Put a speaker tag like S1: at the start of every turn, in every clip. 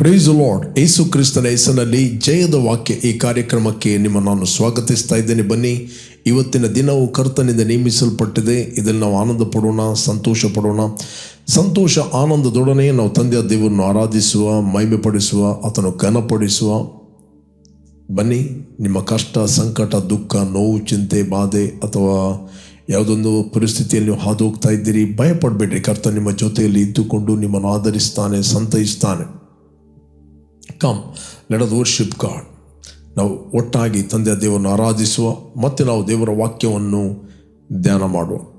S1: Price lord ಯೇಸು ಕ್ರಿಸ್ತನ ಹೆಸರಿನಲ್ಲಿ ಜಯದ ವಾಕ್ಯ ಈ ಕಾರ್ಯಕ್ರಮಕ್ಕೆ ನಿಮ್ಮ ನಾನು ಸ್ವಾಗತಿಸ್ತಾ ಇದ್ದೇನೆ. ಬನ್ನಿ, ಇವತ್ತಿನ ದಿನವು ಕರ್ತನಿಂದ ನೇಮಿಸಲ್ಪಟ್ಟಿದೆ. ಇದನ್ನು ನಾವು ಆನಂದ ಪಡೋಣ ಸಂತೋಷ ಪಡೋಣ ಸಂತೋಷ ಆನಂದದೊಡನೆ ನಾವು ತಂದೆಯ ದೇವರನ್ನು ಆರಾಧಿಸುವ ಮೈಮೆಪಡಿಸುವ ಆತನು ಘನಪಡಿಸುವ. ಬನ್ನಿ, ನಿಮ್ಮ ಕಷ್ಟ, ಸಂಕಟ, ದುಃಖ, ನೋವು, ಚಿಂತೆ, ಬಾಧೆ ಅಥವಾ ಯಾವುದೊಂದು ಪರಿಸ್ಥಿತಿಯಲ್ಲಿ ಹಾದು ಹೋಗ್ತಾ ಇದ್ದೀರಿ ಭಯಪಡಬೇಡ್ರಿ ಕರ್ತ ನಿಮ್ಮ ಜೊತೆಯಲ್ಲಿ ಇದ್ದುಕೊಂಡು ನಿಮ್ಮನ್ನು ಆಧರಿಸ್ತಾನೆ, ಸಂತೈಸ್ತಾನೆ. Come let us worship God ನಾವು ಒಟ್ಟಾಗಿ ತಂದೆಯ ದೇವರನ್ನು ಆರಾಧಿಸುವ, ಮತ್ತು ನಾವು ದೇವರ ವಾಕ್ಯವನ್ನು ಧ್ಯಾನ ಮಾಡುವ.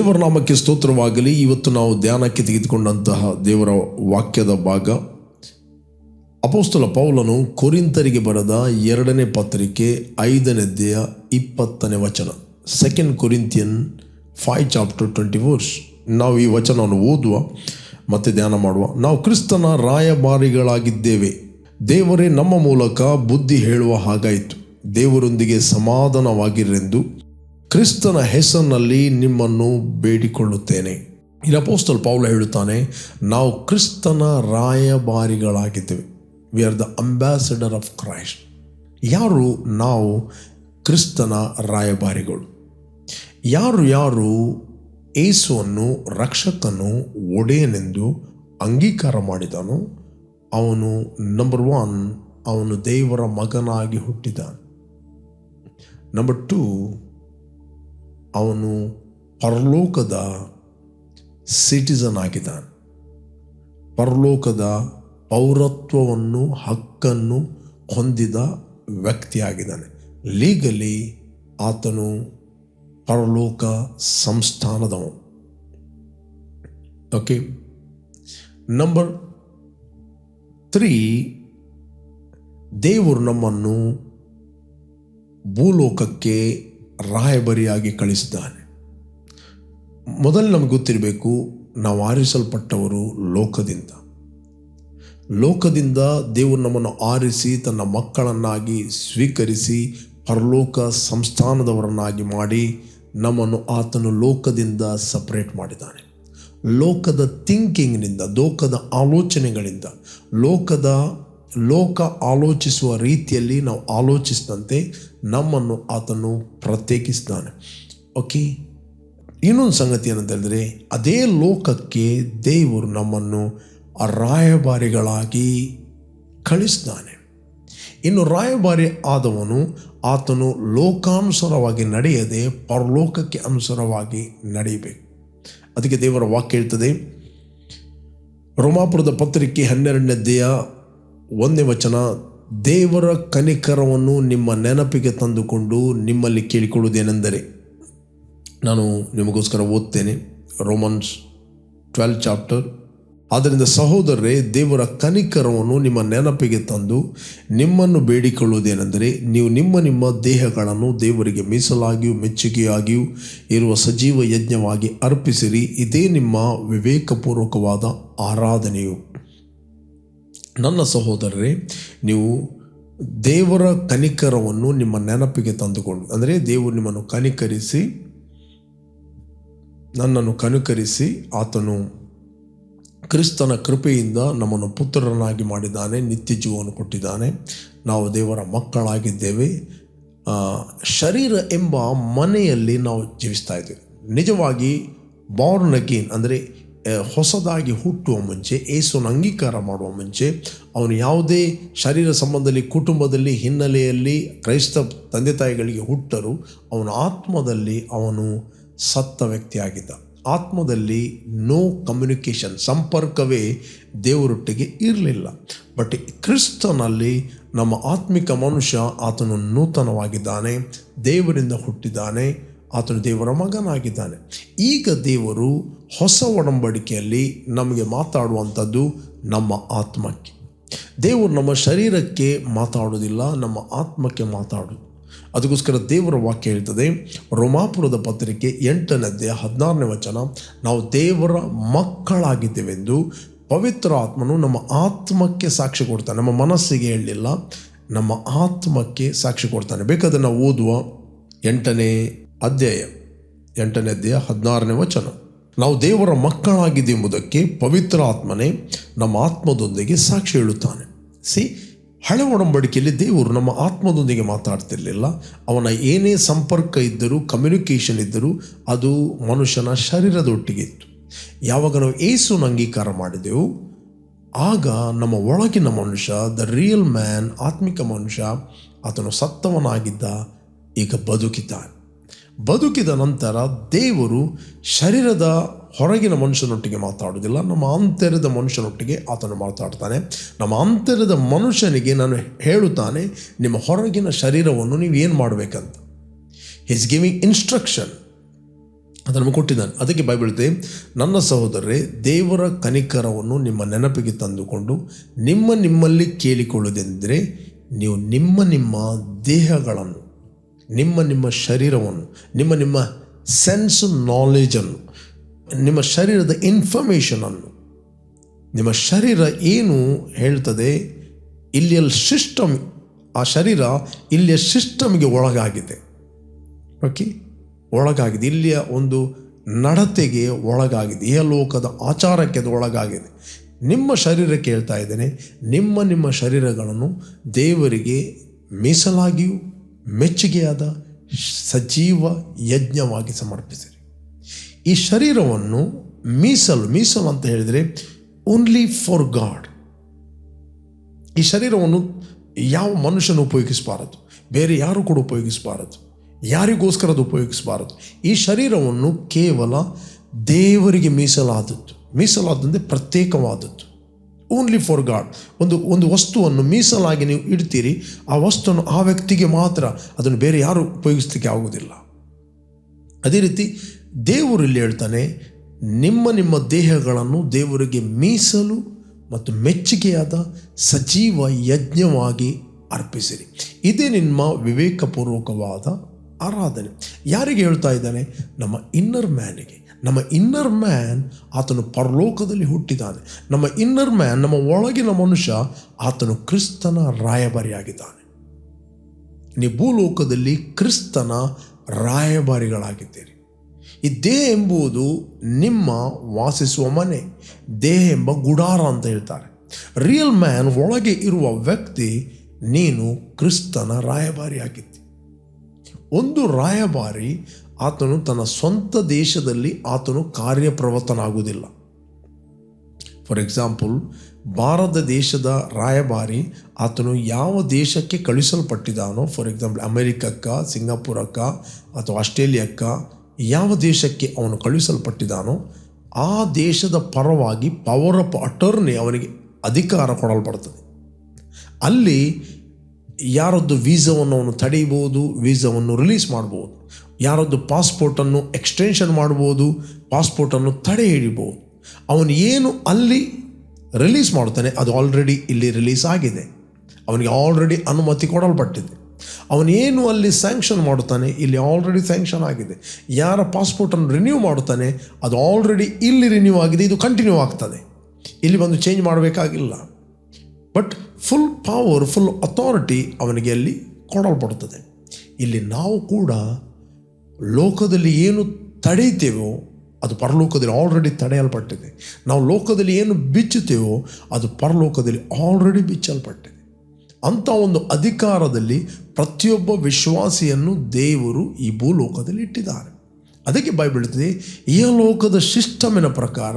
S2: ದೇವರ ನಾಮಕ್ಕೆ ಸ್ತೋತ್ರವಾಗಲಿ. ಇವತ್ತು ನಾವು ಧ್ಯಾನಕ್ಕೆ ತೆಗೆದುಕೊಂಡಂತಹ ದೇವರ ವಾಕ್ಯದ ಭಾಗ ಅಪೋಸ್ತಲ ಪೌಲನು ಕೊರಿಂತರಿಗೆ ಬರೆದ ಎರಡನೇ ಪತ್ರಿಕೆ ಐದನೇದೆಯ ಇಪ್ಪತ್ತನೇ ವಚನ. Second Corinthian five chapter twenty fours ನಾವು ಈ ವಚನವನ್ನು ಓದುವ ಮತ್ತು ಧ್ಯಾನ ಮಾಡುವ. ನಾವು ಕ್ರಿಸ್ತನ ರಾಯಭಾರಿಗಳಾಗಿದ್ದೇವೆ. ದೇವರೇ ನಮ್ಮ ಮೂಲಕ ಬುದ್ಧಿ ಹೇಳುವ ಹಾಗಾಯಿತು. ದೇವರೊಂದಿಗೆ ಸಮಾಧಾನವಾಗಿರೆಂದು ಕ್ರಿಸ್ತನ ಹೆಸರಿನಲ್ಲಿ ನಿಮ್ಮನ್ನು ಬೇಡಿಕೊಳ್ಳುತ್ತೇನೆ. ಇಲ್ಲಿ ಅಪೋಸ್ತಲ್ ಪೌಲ ಹೇಳುತ್ತಾನೆ, ನಾವು ಕ್ರಿಸ್ತನ ರಾಯಭಾರಿಗಳಾಗಿದ್ದೇವೆ. We are the ambassador of Christ ಯಾರು ನಾವು ಕ್ರಿಸ್ತನ ರಾಯಭಾರಿಗಳು? ಯಾರು ಯಾರು ಏಸುವನ್ನು, ರಕ್ಷಕನು, ಒಡೆಯನೆಂದು ಅಂಗೀಕಾರ ಮಾಡಿದನು, ಅವನು ನಂಬರ್ ಒನ್ ಅವನು ದೇವರ ಮಗನಾಗಿ ಹುಟ್ಟಿದ ನಂಬರ್ ಟೂ ಅವನು ಪರಲೋಕದ ಸಿಟಿಸನ್ ಆಗಿದ್ದಾನೆ. ಪರಲೋಕದ ಪೌರತ್ವವನ್ನು, ಹಕ್ಕನ್ನು ಹೊಂದಿದ ವ್ಯಕ್ತಿಯಾಗಿದ್ದಾನೆ. ಲೀಗಲಿ ಆತನು ಪರಲೋಕ ಸಂಸ್ಥಾನದವನು. ಓಕೆ ನಂಬರ್ ತ್ರೀ ದೇವರು ನಮ್ಮನ್ನು ಭೂಲೋಕಕ್ಕೆ ರಾಯಭರಿಯಾಗಿ ಕಳಿಸಿದ್ದಾನೆ. ಮೊದಲು ನಮಗೆ ಗೊತ್ತಿರಬೇಕು, ನಾವು ಆರಿಸಲ್ಪಟ್ಟವರು ಲೋಕದಿಂದ. ಲೋಕದಿಂದ ದೇವರು ನಮ್ಮನ್ನು ಆರಿಸಿ, ತನ್ನ ಮಕ್ಕಳನ್ನಾಗಿ ಸ್ವೀಕರಿಸಿ, ಪರಲೋಕ ಸಂಸ್ಥಾನದವರನ್ನಾಗಿ ಮಾಡಿ, ನಮ್ಮನ್ನು ಆತನು ಲೋಕದಿಂದ ಸಪ್ರೇಟ್ ಮಾಡಿದ್ದಾನೆ. ಲೋಕದ ಥಿಂಕಿಂಗ್ನಿಂದ ಲೋಕದ ಆಲೋಚನೆಗಳಿಂದ, ಲೋಕದ ಲೋಕ ಆಲೋಚಿಸುವ ರೀತಿಯಲ್ಲಿ ನಾವು ಆಲೋಚಿಸಿದಂತೆ ನಮ್ಮನ್ನು ಆತನು ಪ್ರತ್ಯೇಕಿಸ್ತಾನೆ ಓಕೆ ಇನ್ನೊಂದು ಸಂಗತಿ ಏನಂತ ಹೇಳಿದ್ರೆ, ಅದೇ ಲೋಕಕ್ಕೆ ದೇವರು ನಮ್ಮನ್ನು ರಾಯಭಾರಿಗಳಾಗಿ ಕಳಿಸ್ತಾನೆ ಇನ್ನು ರಾಯಭಾರಿ ಆದವನು ಆತನು ಲೋಕಾನುಸಾರವಾಗಿ ನಡೆಯದೆ ಪರಲೋಕಕ್ಕೆ ಅನುಸಾರವಾಗಿ ನಡೆಯಬೇಕು. ಅದಕ್ಕೆ ದೇವರ ವಾಕ್ಯ ಹೇಳ್ತದೆ, ರೋಮಾಪುರದ ಪತ್ರಿಕೆ ಹನ್ನೆರಡನೇದೆಯ ಒಂದನೇ ವಚನ, ದೇವರ ಕನಿಕರವನ್ನು ನಿಮ್ಮ ನೆನಪಿಗೆ ತಂದುಕೊಂಡು ನಿಮ್ಮಲ್ಲಿ ಕೇಳಿಕೊಳ್ಳುವುದೇನೆಂದರೆ, ನಾನು ನಿಮಗೋಸ್ಕರ ಓದ್ತೇನೆ. Romans twelve chapter. ಆದ್ದರಿಂದ ಸಹೋದರರೇ, ದೇವರ ಕನಿಕರವನ್ನು ನಿಮ್ಮ ನೆನಪಿಗೆ ತಂದು ನಿಮ್ಮನ್ನು ಬೇಡಿಕೊಳ್ಳುವುದೇನೆಂದರೆ, ನೀವು ನಿಮ್ಮ ನಿಮ್ಮ ದೇಹಗಳನ್ನು ದೇವರಿಗೆ ಮೀಸಲಾಗಿಯೂ ಮೆಚ್ಚುಗೆಯಾಗಿಯೂ ಇರುವ ಸಜೀವ ಯಜ್ಞವಾಗಿ ಅರ್ಪಿಸಿರಿ. ಇದೇ ನಿಮ್ಮ ವಿವೇಕಪೂರ್ವಕವಾದ ಆರಾಧನೆಯು. ನನ್ನ ಸಹೋದರರೇ, ನೀವು ದೇವರ ಕನಿಕರವನ್ನು ನಿಮ್ಮ ನೆನಪಿಗೆ ತಂದುಕೊಂಡು, ಅಂದರೆ ದೇವರು ನಿಮ್ಮನ್ನು ಕನಿಕರಿಸಿ, ನನ್ನನ್ನು ಕನುಕರಿಸಿ, ಆತನು ಕ್ರಿಸ್ತನ ಕೃಪೆಯಿಂದ ನಮ್ಮನ್ನು ಪುತ್ರರನ್ನಾಗಿ ಮಾಡಿದ್ದಾನೆ, ನಿತ್ಯ ಜೀವವನ್ನು ಕೊಟ್ಟಿದ್ದಾನೆ. ನಾವು ದೇವರ ಮಕ್ಕಳಾಗಿದ್ದೇವೆ. ಶರೀರ ಎಂಬ ಮನೆಯಲ್ಲಿ ನಾವು ಜೀವಿಸ್ತಾ ಇದ್ದೇವೆ. ನಿಜವಾಗಿ ಬಾರ್ನ್ ಅಗೇನ್ ಅಂದರೆ ಹೊಸದಾಗಿ ಹುಟ್ಟುವ ಮುಂಚೆ, ಏಸುವನ್ನು ಅಂಗೀಕಾರ ಮಾಡುವ ಮುಂಚೆ, ಅವನು ಯಾವುದೇ ಶರೀರ ಸಂಬಂಧದಲ್ಲಿ, ಕುಟುಂಬದಲ್ಲಿ, ಹಿನ್ನೆಲೆಯಲ್ಲಿ ಕ್ರೈಸ್ತ ತಂದೆ ತಾಯಿಗಳಿಗೆ ಹುಟ್ಟರು, ಅವನ ಆತ್ಮದಲ್ಲಿ ಅವನು ಸತ್ತ ವ್ಯಕ್ತಿಯಾಗಿದ್ದ. ಆತ್ಮದಲ್ಲಿ ನೋ ಕಮ್ಯುನಿಕೇಷನ್, ಸಂಪರ್ಕವೇ ದೇವರೊಟ್ಟಿಗೆ ಇರಲಿಲ್ಲ. ಬಟ್ ಕ್ರಿಸ್ತನಲ್ಲಿ ನಮ್ಮ ಆತ್ಮಿಕ ಮನುಷ್ಯ ಆತನು ನೂತನವಾಗಿದ್ದಾನೆ, ದೇವರಿಂದ ಹುಟ್ಟಿದ್ದಾನೆ ಆತನು ದೇವರ ಮಗನಾಗಿದ್ದಾನೆ. ಈಗ ದೇವರು ಹೊಸ ಒಡಂಬಡಿಕೆಯಲ್ಲಿ ನಮಗೆ ಮಾತಾಡುವಂಥದ್ದು ನಮ್ಮ ಆತ್ಮಕ್ಕೆ. ದೇವರು ನಮ್ಮ ಶರೀರಕ್ಕೆ ಮಾತಾಡುವುದಿಲ್ಲ, ನಮ್ಮ ಆತ್ಮಕ್ಕೆ ಮಾತಾಡೋದು ಅದಕ್ಕೋಸ್ಕರ ದೇವರ ವಾಕ್ಯ ಹೇಳ್ತದೆ, ರೋಮಾಪುರದ ಪತ್ರಿಕೆ ಎಂಟನದ್ದೇ ಹದಿನಾರನೇ ವಚನ, ನಾವು ದೇವರ ಮಕ್ಕಳಾಗಿದ್ದೇವೆಂದು ಪವಿತ್ರ ಆತ್ಮನು ನಮ್ಮ ಆತ್ಮಕ್ಕೆ ಸಾಕ್ಷಿ ಕೊಡ್ತಾನೆ. ನಮ್ಮ ಮನಸ್ಸಿಗೆ ಹೇಳಲಿಲ್ಲ, ನಮ್ಮ ಆತ್ಮಕ್ಕೆ ಸಾಕ್ಷಿ ಕೊಡ್ತಾನೆ. ಬೇಕಾದ್ರೆ ನಾವು ಓದುವ ಎಂಟನೇ ಅಧ್ಯಾಯ ಎಂಟನೇ ಅಧ್ಯಾಯ ಹದಿನಾರನೇ ವಚನ. ನಾವು ದೇವರ ಮಕ್ಕಳಾಗಿದ್ದೆಂಬುದಕ್ಕೆ ಪವಿತ್ರ ಆತ್ಮನೇ ನಮ್ಮ ಆತ್ಮದೊಂದಿಗೆ ಸಾಕ್ಷಿ ಹೇಳುತ್ತಾನೆ. ಸಿ ಹಳೆ ಒಡಂಬಡಿಕೆಯಲ್ಲಿ ದೇವರು ನಮ್ಮ ಆತ್ಮದೊಂದಿಗೆ ಮಾತಾಡ್ತಿರ್ಲಿಲ್ಲ. ಅವನ ಏನೇ ಸಂಪರ್ಕ ಇದ್ದರೂ ಕಮ್ಯುನಿಕೇಷನ್ ಇದ್ದರೂ ಅದು ಮನುಷ್ಯನ ಶರೀರದೊಟ್ಟಿಗೆ ಇತ್ತು. ಯಾವಾಗ ನಾವು ಏಸುನ ಅಂಗೀಕಾರ ಮಾಡಿದೆವು. ಆಗ ನಮ್ಮ ಒಳಗಿನ ಮನುಷ್ಯ ದ ರಿಯಲ್ ಮ್ಯಾನ್ ಆತ್ಮಿಕ ಮನುಷ್ಯ, ಆತನು ಸತ್ತವನಾಗಿದ್ದ, ಈಗ ಬದುಕಿದ್ದಾನೆ. ಬದುಕಿದ ನಂತರ ದೇವರು ಶರೀರದ ಹೊರಗಿನ ಮನುಷ್ಯನೊಟ್ಟಿಗೆ ಮಾತಾಡೋದಿಲ್ಲ ನಮ್ಮ ಅಂತರದ ಮನುಷ್ಯನೊಟ್ಟಿಗೆ ಆತನು ಮಾತಾಡ್ತಾನೆ. ನಮ್ಮ ಅಂತರದ ಮನುಷ್ಯನಿಗೆ ನಾನು ಹೇಳುತ್ತಾನೆ, ನಿಮ್ಮ ಹೊರಗಿನ ಶರೀರವನ್ನು ನೀವು ಏನು ಮಾಡಬೇಕಂತ? ಈಸ್ ಗಿವಿಂಗ್ ಇನ್ಸ್ಟ್ರಕ್ಷನ್ ಅದನ್ನು ಕೊಟ್ಟಿದ್ದಾನೆ. ಅದಕ್ಕೆ ಬೈಬಲ್ ಹೇಳುತ್ತೆ ನನ್ನ ಸಹೋದರರೇ, ದೇವರ ಕನಿಕರವನ್ನು ನಿಮ್ಮ ನೆನಪಿಗೆ ತಂದುಕೊಂಡು ನಿಮ್ಮ ನಿಮ್ಮಲ್ಲಿ ಕೇಳಿಕೊಳ್ಳುವುದೆಂದರೆ, ನೀವು ನಿಮ್ಮ ನಿಮ್ಮ ದೇಹಗಳನ್ನು ನಿಮ್ಮ ನಿಮ್ಮ ಶರೀರವನ್ನು, ನಿಮ್ಮ ನಿಮ್ಮ ಸೆನ್ಸ್ ನಾಲೆಜನ್ನು ನಿಮ್ಮ ಶರೀರದ ಇನ್ಫಾರ್ಮೇಷನನ್ನು ನಿಮ್ಮ ಶರೀರ ಏನು ಹೇಳ್ತದೆ, ಇಲ್ಲಿಯ ಸಿಸ್ಟಮ್ ಆ ಶರೀರ ಇಲ್ಲಿಯ ಸಿಸ್ಟಮ್ಗೆ ಒಳಗಾಗಿದೆ. ಓಕೆ ಒಳಗಾಗಿದೆ. ಇಲ್ಲಿಯ ಒಂದು ನಡತೆಗೆ ಒಳಗಾಗಿದೆ. ಈ ಲೋಕದ ಆಚಾರಕ್ಕೆ ಒಳಗಾಗಿದೆ. ನಿಮ್ಮ ಶರೀರಕ್ಕೆ ಹೇಳ್ತಾ ಇದ್ದೇನೆ, ನಿಮ್ಮ ನಿಮ್ಮ ಶರೀರಗಳನ್ನು ದೇವರಿಗೆ ಮೀಸಲಾಗಿಯೂ ಮೆಚ್ಚುಗೆಯಾದ ಸಜೀವ ಯಜ್ಞವಾಗಿ ಸಮರ್ಪಿಸಿರಿ. ಈ ಶರೀರವನ್ನು ಮೀಸಲು ಮೀಸಲು ಅಂತ ಹೇಳಿದರೆ ಓನ್ಲಿ ಫಾರ್ ಗಾಡ್ ಈ ಶರೀರವನ್ನು ಯಾವ ಮನುಷ್ಯನು ಉಪಯೋಗಿಸಬಾರದು, ಬೇರೆ ಯಾರು ಕೂಡ ಉಪಯೋಗಿಸಬಾರದು, ಯಾರಿಗೋಸ್ಕರ ಅದು ಉಪಯೋಗಿಸಬಾರದು. ಈ ಶರೀರವನ್ನು ಕೇವಲ ದೇವರಿಗೆ ಮೀಸಲಾದದ್ದು ಮೀಸಲಾದಂತೆ ಪ್ರತ್ಯೇಕವಾದದ್ದು. ಓನ್ಲಿ ಫಾರ್ ಗಾಡ್ ಒಂದು ಒಂದು ವಸ್ತುವನ್ನು ಮೀಸಲಾಗಿ ನೀವು ಇಡ್ತೀರಿ, ಆ ವಸ್ತುವನ್ನು ಆ ವ್ಯಕ್ತಿಗೆ ಮಾತ್ರ ಅದನ್ನು ಬೇರೆ ಯಾರು ಉಪಯೋಗಿಸಲಿಕ್ಕೆ ಆಗುವುದಿಲ್ಲ. ಅದೇ ರೀತಿ ದೇವರು ಇಲ್ಲಿ ಹೇಳ್ತಾನೆ, ನಿಮ್ಮ ನಿಮ್ಮ ದೇಹಗಳನ್ನು ದೇವರಿಗೆ ಮೀಸಲು ಮತ್ತು ಮೆಚ್ಚುಗೆಯಾದ ಸಜೀವ ಯಜ್ಞವಾಗಿ ಅರ್ಪಿಸಿರಿ. ಇದೇ ನಿಮ್ಮ ವಿವೇಕಪೂರ್ವಕವಾದ ಆರಾಧನೆ. ಯಾರಿಗೆ ಹೇಳ್ತಾ ಇದ್ದಾನೆ? ನಮ್ಮ ಇನ್ನರ್ ಮ್ಯಾನಿಗೆ ನಮ್ಮ ಇನ್ನರ್ ಮ್ಯಾನ್ ಆತನು ಪರಲೋಕದಲ್ಲಿ ಹುಟ್ಟಿದ್ದಾನೆ. ನಮ್ಮ ಇನ್ನರ್ ಮ್ಯಾನ್ ನಮ್ಮ ಒಳಗಿನ ಮನುಷ್ಯ ಆತನು ಕ್ರಿಸ್ತನ ರಾಯಭಾರಿಯಾಗಿದ್ದಾನೆ. ನೀವು ಭೂಲೋಕದಲ್ಲಿ ಕ್ರಿಸ್ತನ ರಾಯಭಾರಿಗಳಾಗಿದ್ದೀರಿ. ಈ ದೇಹ ಎಂಬುದು ನಿಮ್ಮ ವಾಸಿಸುವ ಮನೆ, ದೇಹ ಎಂಬ ಗುಡಾರ ಅಂತ ಹೇಳ್ತಾರೆ. ರಿಯಲ್ ಮ್ಯಾನ್ ಒಳಗೆ ಇರುವ ವ್ಯಕ್ತಿ ನೀನು ಕ್ರಿಸ್ತನ ರಾಯಭಾರಿಯಾಗಿದ್ದಿ. ಒಂದು ರಾಯಭಾರಿ ಆತನು ತನ್ನ ಸ್ವಂತ ದೇಶದಲ್ಲಿ ಆತನು ಕಾರ್ಯಪ್ರವರ್ತನಾಗುವುದಿಲ್ಲ. ಫಾರ್ ಎಕ್ಸಾಂಪಲ್ ಭಾರತ ದೇಶದ ರಾಯಭಾರಿ ಆತನು ಯಾವ ದೇಶಕ್ಕೆ ಕಳಿಸಲ್ಪಟ್ಟಿದ್ದಾನೋ ಫಾರ್ ಎಕ್ಸಾಂಪಲ್ ಅಮೆರಿಕಕ್ಕ, ಸಿಂಗಾಪುರಕ್ಕ ಅಥವಾ ಆಸ್ಟ್ರೇಲಿಯಕ್ಕ ಯಾವ ದೇಶಕ್ಕೆ ಅವನು ಕಳುಹಿಸಲ್ಪಟ್ಟಿದ್ದಾನೋ, ಆ ದೇಶದ ಪರವಾಗಿ ಪವರ್ ಆಫ್ ಅಟರ್ನಿ ಅವನಿಗೆ ಅಧಿಕಾರ ಕೊಡಲ್ಪಡ್ತದೆ ಅಲ್ಲಿ ಯಾರದ್ದು ವೀಸಾವನ್ನು ಅವನು ತಡೆಯಬಹುದು, ವೀಸಾವನ್ನು ರಿಲೀಸ್ ಮಾಡ್ಬೋದು. ಯಾರದ್ದು ಪಾಸ್ಪೋರ್ಟನ್ನು ಎಕ್ಸ್ಟೆನ್ಷನ್ ಮಾಡ್ಬೋದು, ಪಾಸ್ಪೋರ್ಟನ್ನು ತಡೆ ಹಿಡಿಬೋದು. ಅವನು ಏನು ಅಲ್ಲಿ ರಿಲೀಸ್ ಮಾಡ್ತಾನೆ, ಅದು ಆಲ್ರೆಡಿ ಇಲ್ಲಿ ರಿಲೀಸ್ ಆಗಿದೆ. ಅವನಿಗೆ ಆಲ್ರೆಡಿ ಅನುಮತಿ ಕೊಡಲ್ಪಟ್ಟಿದೆ. ಅವನೇನು ಅಲ್ಲಿ ಸ್ಯಾಂಕ್ಷನ್ ಮಾಡುತ್ತಾನೆ, ಇಲ್ಲಿ ಆಲ್ರೆಡಿ ಸ್ಯಾಂಕ್ಷನ್ ಆಗಿದೆ. ಯಾರ ಪಾಸ್ಪೋರ್ಟನ್ನು ರಿನ್ಯೂ ಮಾಡುತ್ತಾನೆ, ಅದು ಆಲ್ರೆಡಿ ಇಲ್ಲಿ ರಿನ್ಯೂ ಆಗಿದೆ, ಇದು ಕಂಟಿನ್ಯೂ ಆಗ್ತದೆ. ಇಲ್ಲಿ ಬಂದು ಚೇಂಜ್ ಮಾಡಬೇಕಾಗಿಲ್ಲ. But full power full authority ಅವನಿಗೆ ಅಲ್ಲಿ ಕೊಡಲ್ಪಡುತ್ತದೆ. ಇಲ್ಲಿ ನಾವು ಕೂಡ ಲೋಕದಲ್ಲಿ ಏನು ತಡೆಯುತ್ತೇವೋ, ಅದು ಪರಲೋಕದಲ್ಲಿ ಆಲ್ರೆಡಿ ತಡೆಯಲ್ಪಟ್ಟಿದೆ. ನಾವು ಲೋಕದಲ್ಲಿ ಏನು ಬಿಚ್ಚುತ್ತೇವೋ, ಅದು ಪರಲೋಕದಲ್ಲಿ ಆಲ್ರೆಡಿ ಬಿಚ್ಚಲ್ಪಟ್ಟಿದೆ. ಅಂಥ ಒಂದು ಅಧಿಕಾರದಲ್ಲಿ ಪ್ರತಿಯೊಬ್ಬ ವಿಶ್ವಾಸಿಯನ್ನು ದೇವರು ಈ ಭೂಲೋಕದಲ್ಲಿ ಇಟ್ಟಿದ್ದಾರೆ. ಅದಕ್ಕೆ ಬಾಯ್ಬಿಡ್ತದೆ ಈ ಲೋಕದ ಸಿಸ್ಟಮಿನ ಪ್ರಕಾರ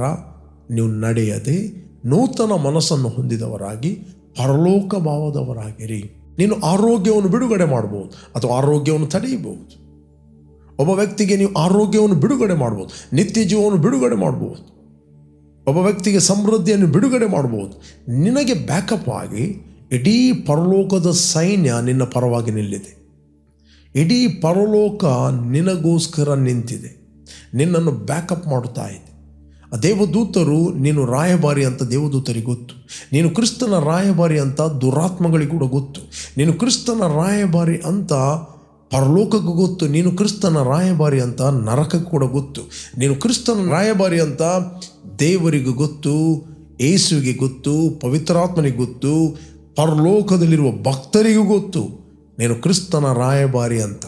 S2: ನೀವು ನಡೆಯದೆ, ನೂತನ ಮನಸ್ಸನ್ನು ಹೊಂದಿದವರಾಗಿ ಪರಲೋಕ ಭಾವದವರಾಗಿರಿ ನೀನು ಆರೋಗ್ಯವನ್ನು ಬಿಡುಗಡೆ ಮಾಡಬಹುದು, ಅಥವಾ ಆರೋಗ್ಯವನ್ನು ತಡೆಯಬಹುದು. ಒಬ್ಬ ವ್ಯಕ್ತಿಗೆ ನೀವು ಆರೋಗ್ಯವನ್ನು ಬಿಡುಗಡೆ ಮಾಡಬಹುದು, ನಿತ್ಯ ಜೀವವನ್ನು ಬಿಡುಗಡೆ ಮಾಡ್ಬೋದು ಒಬ್ಬ ವ್ಯಕ್ತಿಗೆ ಸಮೃದ್ಧಿಯನ್ನು ಬಿಡುಗಡೆ ಮಾಡಬಹುದು. ನಿನಗೆ ಬ್ಯಾಕಪ್ ಆಗಿ ಇಡೀ ಪರಲೋಕದ ಸೈನ್ಯ ನಿನ್ನ ಪರವಾಗಿ ನಿಲ್ಲಿದೆ. ಇಡೀ ಪರಲೋಕ ನಿನಗೋಸ್ಕರ ನಿಂತಿದೆ. ನಿನ್ನನ್ನು ಬ್ಯಾಕಪ್ ಮಾಡುತ್ತಾ ಇದೆ. ಆ ದೇವದೂತರು, ನೀನು ರಾಯಭಾರಿ ಅಂತ ದೇವದೂತರಿಗೆ ಗೊತ್ತು. ನೀನು ಕ್ರಿಸ್ತನ ರಾಯಭಾರಿ ಅಂತ ದುರಾತ್ಮಗಳಿಗೆ ಕೂಡ ಗೊತ್ತು. ನೀನು ಕ್ರಿಸ್ತನ ರಾಯಭಾರಿ ಅಂತ ಪರಲೋಕಕ್ಕೂ ಗೊತ್ತು. ನೀನು ಕ್ರಿಸ್ತನ ರಾಯಭಾರಿ ಅಂತ ನರಕಕ್ಕೆ ಕೂಡ ಗೊತ್ತು. ನೀನು ಕ್ರಿಸ್ತನ ರಾಯಭಾರಿ ಅಂತ ದೇವರಿಗೂ ಗೊತ್ತು ಏಸುವಿಗೆ ಗೊತ್ತು, ಪವಿತ್ರಾತ್ಮನಿಗೆ ಗೊತ್ತು, ಪರಲೋಕದಲ್ಲಿರುವ ಭಕ್ತರಿಗೂ ಗೊತ್ತು. ನೀನು ಕ್ರಿಸ್ತನ ರಾಯಭಾರಿ ಅಂತ.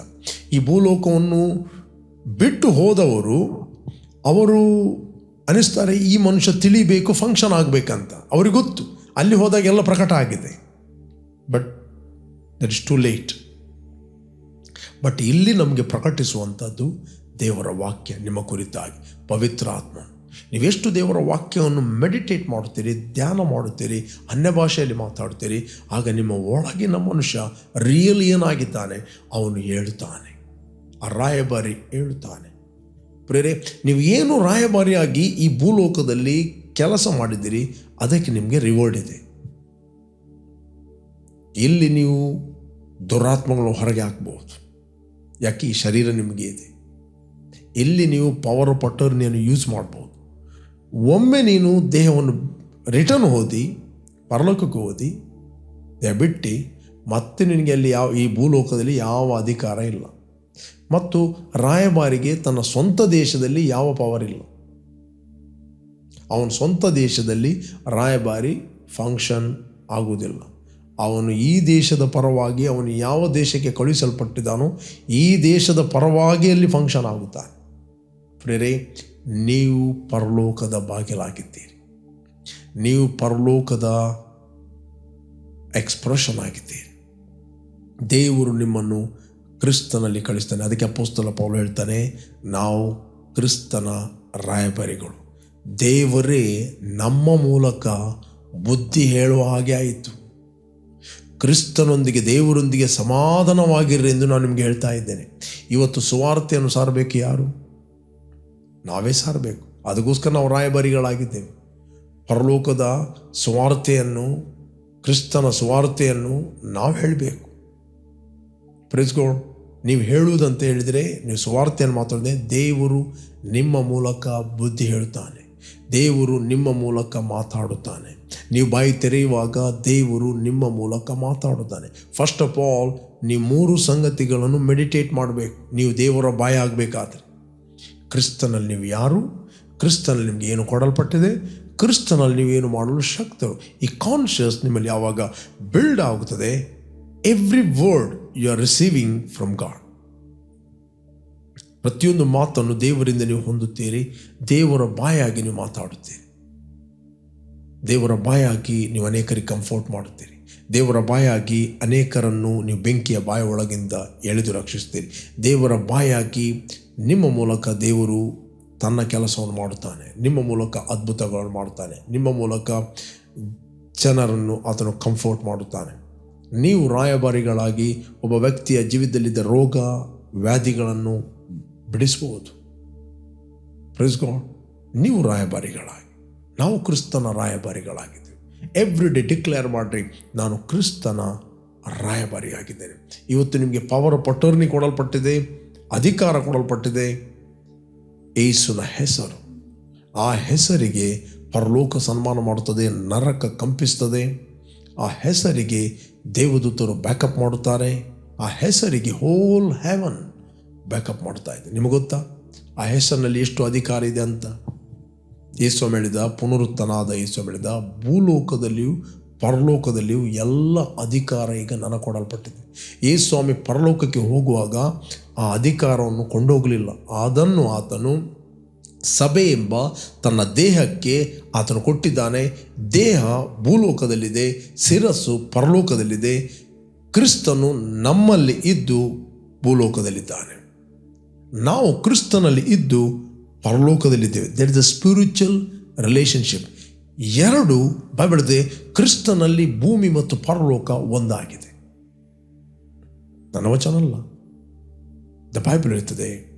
S2: ಈ ಭೂಲೋಕವನ್ನು ಬಿಟ್ಟು ಹೋದವರು, ಅವರು ಅನಿಸ್ತಾರೆ, ಈ ಮನುಷ್ಯ ತಿಳಿಬೇಕು ಫಂಕ್ಷನ್ ಆಗಬೇಕಂತ. ಅವ್ರಿಗೆ ಗೊತ್ತು, ಅಲ್ಲಿ ಹೋದಾಗ ಎಲ್ಲ ಪ್ರಕಟ ಆಗಿದೆ. But that is too late but ಇಲ್ಲಿ ನಮಗೆ ಪ್ರಕಟಿಸುವಂಥದ್ದು ದೇವರ ವಾಕ್ಯ, ನಿಮ್ಮ ಕುರಿತಾಗಿ. ಪವಿತ್ರ ಆತ್ಮ. ನೀವೆಷ್ಟು ದೇವರ ವಾಕ್ಯವನ್ನು ಮೆಡಿಟೇಟ್ ಮಾಡುತ್ತೀರಿ, ಧ್ಯಾನ ಮಾಡುತ್ತೀರಿ, ಅನ್ಯ ಭಾಷೆಯಲ್ಲಿ ಮಾತಾಡ್ತೀರಿ ಆಗ ನಿಮ್ಮ ಒಳಗಿನ ಮನುಷ್ಯ ರಿಯಲ್ ಏನಾಗಿದ್ದಾನೆ? ಅವನು ಹೇಳ್ತಾನೆ. ಆ ರಾಯಭಾರಿ ಹೇಳ್ತಾನೆ. ಪ್ರೇರೆ, ನೀವು ಏನು ರಾಯಭಾರಿಯಾಗಿ ಈ ಭೂಲೋಕದಲ್ಲಿ ಕೆಲಸ ಮಾಡಿದ್ದೀರಿ, ಅದಕ್ಕೆ ನಿಮಗೆ ರಿವಾರ್ಡ್ ಇದೆ. ಇಲ್ಲಿ ನೀವು ದುರಾತ್ಮಗಳು ಹೊರಗೆ ಹಾಕ್ಬೋದು. ಯಾಕೆ? ಈ ಶರೀರ ನಿಮಗೆ ಇದೆ. ಇಲ್ಲಿ ನೀವು ಪವರ್ ಪಟರ್ನಿಯನ್ನು ಯೂಸ್ ಮಾಡ್ಬೋದು. ಒಮ್ಮೆ ನೀನು ದೇಹವನ್ನು ರಿಟರ್ನ್ ಓದಿ, ಪರಲೋಕಕ್ಕೆ ಓದಿ ಬಿಟ್ಟು ಮತ್ತೆ ನಿನಗೆ ಅಲ್ಲಿ ಯಾವ, ಈ ಭೂಲೋಕದಲ್ಲಿ ಯಾವ ಅಧಿಕಾರ ಇಲ್ಲ. ಮತ್ತು ರಾಯಭಾರಿಗೆ ತನ್ನ ಸ್ವಂತ ದೇಶದಲ್ಲಿ ಯಾವ ಪವರ್ ಇಲ್ಲ. ಅವನ ಸ್ವಂತ ದೇಶದಲ್ಲಿ ರಾಯಭಾರಿ ಫಂಕ್ಷನ್ ಆಗುವುದಿಲ್ಲ. ಅವನು ಈ ದೇಶದ ಪರವಾಗಿ, ಅವನು ಯಾವ ದೇಶಕ್ಕೆ ಕಳುಹಿಸಲ್ಪಟ್ಟಿದ್ದಾನೋ ಈ ದೇಶದ ಪರವಾಗಿ ಅಲ್ಲಿ ಫಂಕ್ಷನ್ ಆಗುತ್ತಾನೆ ಪ್ರೇರೇ ನೀವು ಪರಲೋಕದ ಬಾಗಿಲಾಗಿದ್ದೀರಿ. ನೀವು ಪರಲೋಕದ ಎಕ್ಸ್ಪ್ರೆಷನ್ ಆಗಿದ್ದೀರಿ. ದೇವರು ನಿಮ್ಮನ್ನು ಕ್ರಿಸ್ತನಲ್ಲಿ ಕಳಿಸ್ತಾನೆ. ಅದಕ್ಕೆ ಅಪೋಸ್ತಲ ಪೌಲು ಹೇಳ್ತಾನೆ, ನಾವು ಕ್ರಿಸ್ತನ ರಾಯಭಾರಿಗಳು. ದೇವರೇ, ನಮ್ಮ ಮೂಲಕ ಬುದ್ಧಿ ಹೇಳುವ ಹಾಗೆ ಆಯಿತು. ಕ್ರಿಸ್ತನೊಂದಿಗೆ, ದೇವರೊಂದಿಗೆ ಸಮಾಧಾನವಾಗಿರ್ರಿ ಎಂದು ನಾನು ನಿಮಗೆ ಹೇಳ್ತಾ ಇದ್ದೇನೆ. ಇವತ್ತು ಸುವಾರ್ತೆಯನ್ನು ಸಾರಬೇಕು ಯಾರು? ನಾವೇ ಸಾರಬೇಕು. ಅದಕ್ಕೋಸ್ಕರ ನಾವು ರಾಯಭಾರಿಗಳಾಗಿದ್ದೇವೆ. ಪರಲೋಕದ ಸುವಾರ್ತೆಯನ್ನು, ಕ್ರಿಸ್ತನ ಸುವಾರ್ತೆಯನ್ನು ನಾವು ಹೇಳಬೇಕು. ಪ್ರಿಸ್ಗೋಡ್ ನೀವು ಹೇಳುವುದಂತ ಹೇಳಿದರೆ, ನೀವು ಸುವಾರ್ತೆಯನ್ನು ಮಾತಾಡಿದೆ ದೇವರು ನಿಮ್ಮ ಮೂಲಕ ಬುದ್ಧಿ ಹೇಳುತ್ತಾನೆ. ದೇವರು ನಿಮ್ಮ ಮೂಲಕ ಮಾತಾಡುತ್ತಾನೆ. ನೀವು ಬಾಯಿ ತೆರೆಯುವಾಗ ದೇವರು ನಿಮ್ಮ ಮೂಲಕ ಮಾತಾಡುತ್ತಾನೆ. ಫಸ್ಟ್ ಆಫ್ ಆಲ್ ನೀವು ಮೂರು ಸಂಗತಿಗಳನ್ನು ಮೆಡಿಟೇಟ್ ಮಾಡಬೇಕು. ನೀವು ದೇವರ ಬಾಯಿ ಆಗಬೇಕಾದ್ರೆ. ಕ್ರಿಸ್ತನಲ್ಲಿ ನೀವು ಯಾರು? ಕ್ರಿಸ್ತನಲ್ಲಿ ನಿಮಗೆ ಏನು ಕೊಡಲ್ಪಟ್ಟಿದೆ? ಕ್ರಿಸ್ತನಲ್ಲಿ ನೀವೇನು ಮಾಡಲು ಶಕ್ತರು. ಈ ಕಾನ್ಷಿಯಸ್ ನಿಮ್ಮಲ್ಲಿ ಯಾವಾಗ ಬಿಲ್ಡ್ ಆಗುತ್ತದೆ? Every word you are receiving from God ಪ್ರತಿಯೊಂದು ಮಾತನ್ನು ದೇವರಿಂದ ನೀವು ಹೊಂದುತ್ತೀರಿ. ದೇವರ ಬಾಯಾಗಿ ನೀವು ಮಾತಾಡುತ್ತೀರಿ. ದೇವರ ಬಾಯಾಗಿ ನೀವು ಅನೇಕರಿಗೆ ಕಂಫರ್ಟ್ ಮಾಡುತ್ತೀರಿ. ದೇವರ ಬಾಯಾಗಿ ಅನೇಕರನ್ನು ನೀವು ಬೆಂಕಿಯ ಬಾಯ ಒಳಗಿಂದ ಎಳೆದು ರಕ್ಷಿಸ್ತೀರಿ ದೇವರ ಬಾಯಾಗಿ ನಿಮ್ಮ ಮೂಲಕ ದೇವರು ತನ್ನ ಕೆಲಸವನ್ನು ಮಾಡುತ್ತಾನೆ. ನಿಮ್ಮ ಮೂಲಕ ಅದ್ಭುತಗಳನ್ನು ಮಾಡುತ್ತಾನೆ. ನಿಮ್ಮ ಮೂಲಕ ಜನರನ್ನು ಆತನು ಕಂಫರ್ಟ್ ಮಾಡುತ್ತಾನೆ. ನೀವು ರಾಯಭಾರಿಗಳಾಗಿ ಒಬ್ಬ ವ್ಯಕ್ತಿಯ ಜೀವಿತದಲ್ಲಿದ್ದ ರೋಗ, ವ್ಯಾಧಿಗಳನ್ನು ಬಿಡಿಸಬಹುದು. ಪ್ರೈಸ್ ಗಾಡ್ ನೀವು ರಾಯಭಾರಿಗಳಾಗಿ. ನಾವು ಕ್ರಿಸ್ತನ ರಾಯಭಾರಿಗಳಾಗಿದ್ದೇವೆ. ಎವ್ರಿ ಡೇ ಡಿಕ್ಲೇರ್ ಮಾಡಿರಿ ನಾನು ಕ್ರಿಸ್ತನ ರಾಯಭಾರಿಯಾಗಿದ್ದೇನೆ. ಇವತ್ತು ನಿಮಗೆ ಪವರ್ ಪಟರ್ನಿ ಕೊಡಲ್ಪಟ್ಟಿದೆ, ಅಧಿಕಾರ ಕೊಡಲ್ಪಟ್ಟಿದೆ. ಏಸುನ ಹೆಸರು. ಆ ಹೆಸರಿಗೆ ಪರಲೋಕ ಸನ್ಮಾನ ಮಾಡುತ್ತದೆ, ನರಕ ಕಂಪಿಸ್ತದೆ ಆ ಹೆಸರಿಗೆ ದೇವದೂತರು ಬ್ಯಾಕಪ್ ಮಾಡುತ್ತಾರೆ. ಆ ಹೆಸರಿಗೆ ಹೋಲ್ ಹ್ಯಾವನ್ ಬ್ಯಾಕಪ್ ಮಾಡ್ತಾ ಇದೆ. ನಿಮಗೆ ಗೊತ್ತಾ? ಆ ಹೆಸರಿನಲ್ಲಿ ಎಷ್ಟು ಅಧಿಕಾರ ಇದೆ ಅಂತ? ಯೇಸು ಹೇಳಿದ ಪುನರುತ್ತನಾದ ಯೇಸು ಹೇಳಿದ ಭೂಲೋಕದಲ್ಲಿಯೂ ಪರಲೋಕದಲ್ಲಿಯೂ ಎಲ್ಲ ಅಧಿಕಾರ ಈಗ ನನಗೆ ಕೊಡಲ್ಪಟ್ಟಿದೆ. ಸ್ವಾಮಿ ಪರಲೋಕಕ್ಕೆ ಹೋಗುವಾಗ ಆ ಅಧಿಕಾರವನ್ನು ಕೊಂಡೋಗಲಿಲ್ಲ. ಅದನ್ನು ಆತನು ಸಭೆ ಎಂಬ ತನ್ನ ದೇಹಕ್ಕೆ ಆತನು ಕೊಟ್ಟಿದ್ದಾನೆ. ದೇಹ ಭೂಲೋಕದಲ್ಲಿದೆ, ಶಿರಸ್ಸು ಪರಲೋಕದಲ್ಲಿದೆ. ಕ್ರಿಸ್ತನು ನಮ್ಮಲ್ಲಿ ಇದ್ದು ಭೂಲೋಕದಲ್ಲಿದ್ದಾನೆ. ನಾವು ಕ್ರಿಸ್ತನಲ್ಲಿ ಇದ್ದು ಪರಲೋಕದಲ್ಲಿದ್ದೇವೆ. That is a spiritual relationship ಎರಡು ಬೈಬಳದೆ ಕ್ರಿಸ್ತನಲ್ಲಿ ಭೂಮಿ ಮತ್ತು ಪರಲೋಕ ಒಂದಾಗಿದೆ. ನನ್ನ ವಚನ ಅಲ್ಲ. ದ ಬೈಬಲ್ ಹೇಳ್ತದೆ